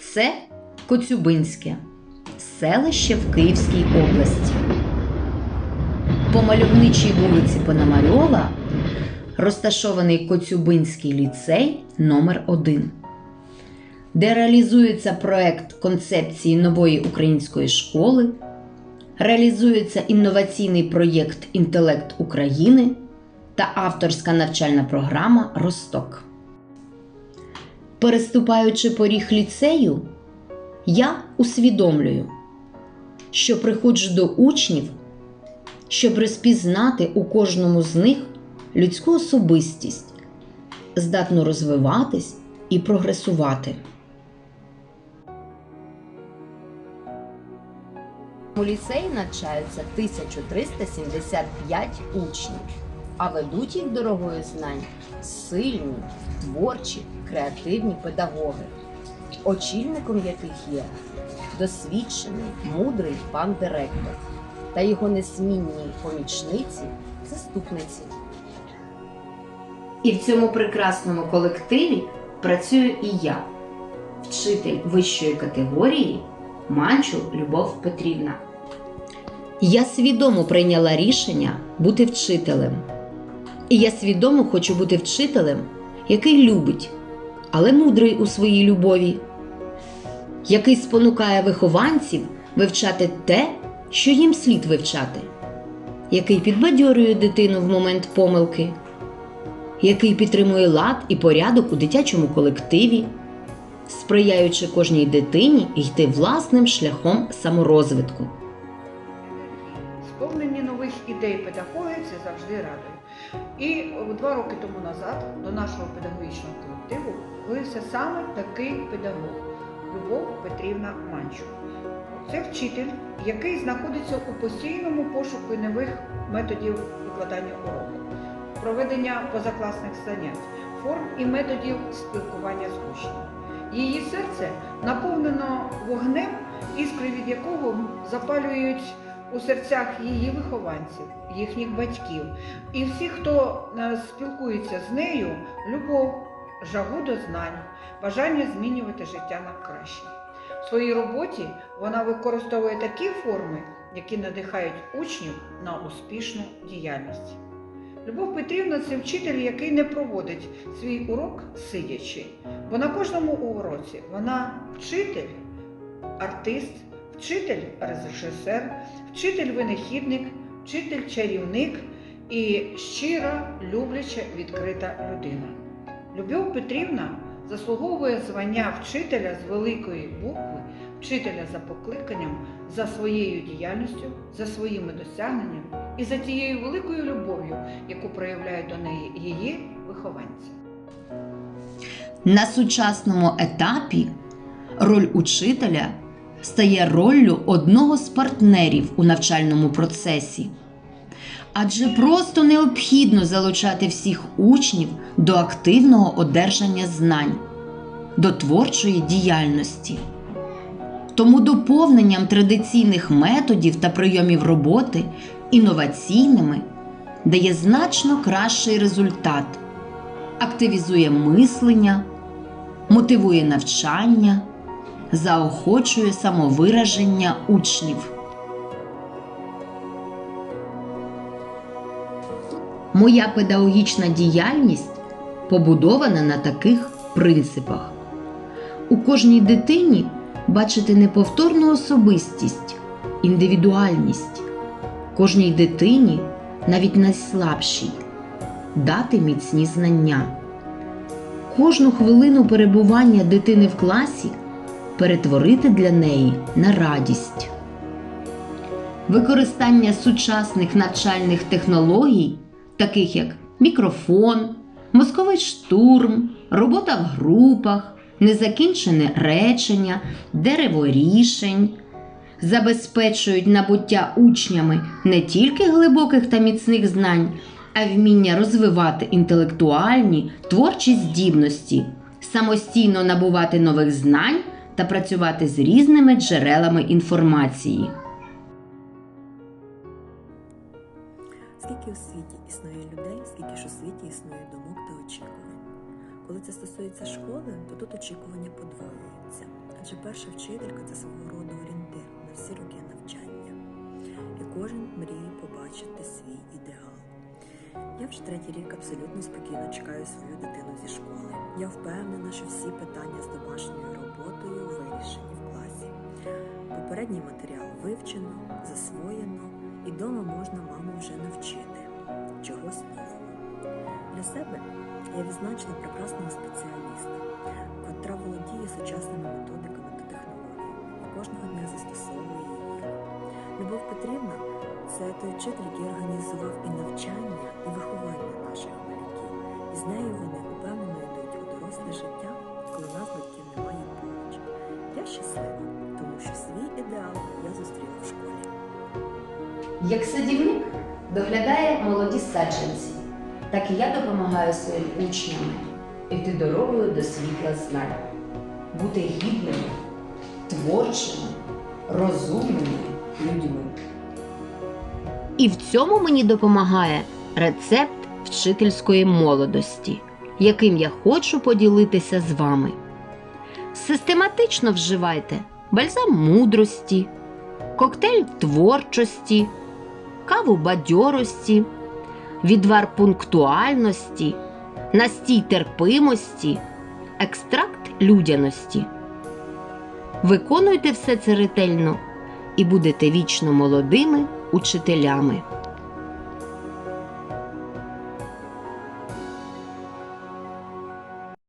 Це Коцюбинське, селище в Київській області. По мальовничій вулиці Пономарьова розташований Коцюбинський ліцей номер 1 де реалізується проект концепції нової української школи, реалізується інноваційний проєкт Інтелект України та авторська навчальна програма Росток. Переступаючи поріг ліцею, я усвідомлюю, що приходжу до учнів, щоб розпізнати у кожному з них людську особистість, здатну розвиватись і прогресувати. У ліцеї навчаються 1375 учнів, а ведуть їх дорогою знань сильні, творчі, креативні педагоги, очільником яких є досвідчений, мудрий пан директор та його несмінні помічниці, заступниці. І в цьому прекрасному колективі працюю і я, вчитель вищої категорії Манчул Любов Петрівна. Я свідомо прийняла рішення бути вчителем. І я свідомо хочу бути вчителем, який любить, але мудрий у своїй любові, який спонукає вихованців вивчати те, що їм слід вивчати, який підбадьорює дитину в момент помилки, який підтримує лад і порядок у дитячому колективі, сприяючи кожній дитині йти власним шляхом саморозвитку. Ідей педагогів це завжди радує. І два роки тому назад до нашого педагогічного колективу виявився саме такий педагог Любов Петрівна Манчук. Це вчитель, який знаходиться у постійному пошуку нових методів викладання уроку, проведення позакласних занять, форм і методів спілкування з учнями. Її серце наповнено вогнем, іскри від якого запалюють у серцях її вихованців, їхніх батьків і всіх, хто е, спілкується з нею, любов, жагу до знань, бажання змінювати життя на краще. В своїй роботі вона використовує такі форми, які надихають учнів на успішну діяльність. Любов Петрівна це вчитель, який не проводить свій урок сидячи, бо на кожному уроці вона вчитель, артист, вчитель режисер, вчитель-винахідник, вчитель-чарівник і щира, любляча, відкрита людина. Любов Петрівна заслуговує звання вчителя з великої букви, вчителя за покликанням, за своєю діяльністю, за своїми досягненнями і за тією великою любов'ю, яку проявляють до неї її вихованці. На сучасному етапі роль учителя стає роллю одного з партнерів у навчальному процесі. Адже просто необхідно залучати всіх учнів до активного одержання знань, до творчої діяльності. Тому доповненням традиційних методів та прийомів роботи інноваційними дає значно кращий результат, активізує мислення, мотивує навчання, заохочує самовираження учнів. Моя педагогічна діяльність побудована на таких принципах. У кожній дитині бачити неповторну особистість, індивідуальність, кожній дитині, навіть найслабшій, дати міцні знання. Кожну хвилину перебування дитини в класі перетворити для неї на радість. Використання сучасних навчальних технологій, таких як мікрофон, мозковий штурм, робота в групах, незакінчене речення, дерево рішень, забезпечують набуття учнями не тільки глибоких та міцних знань, а вміння розвивати інтелектуальні творчі здібності, самостійно набувати нових знань та працювати з різними джерелами інформації. Скільки у світі існує людей, скільки ж у світі існує думок та очікувань. Коли це стосується школи, то тут очікування подвоюються. Адже перша вчителька це свого роду орієнтир на всі роки навчання. І кожен мріє побачити свій ідеал. Я вже третій рік абсолютно спокійно чекаю свою дитину зі школи. Я впевнена, що всі питання з домашньою Попередній матеріал вивчено, засвоєно, і дома можна маму вже навчити чогось нового. Для себе я відзначила прекрасного спеціаліста, котра володіє сучасними методиками та технологіями і кожного дня застосовує їх. Любов Петрівна це той вчитель, який організував і навчання, і виховання наших малюків. І з нею Як садівник доглядає молоді саджанці, так і я допомагаю своїм учням йти дорогою до світла знань, бути гідними, творчими, розумними людьми. І в цьому мені допомагає рецепт вчительської молодості, яким я хочу поділитися з вами. Систематично вживайте бальзам мудрості, коктейль творчості, каву бадьорості, відвар пунктуальності, настій терпимості, екстракт людяності. Виконуйте все це ретельно і будете вічно молодими учителями.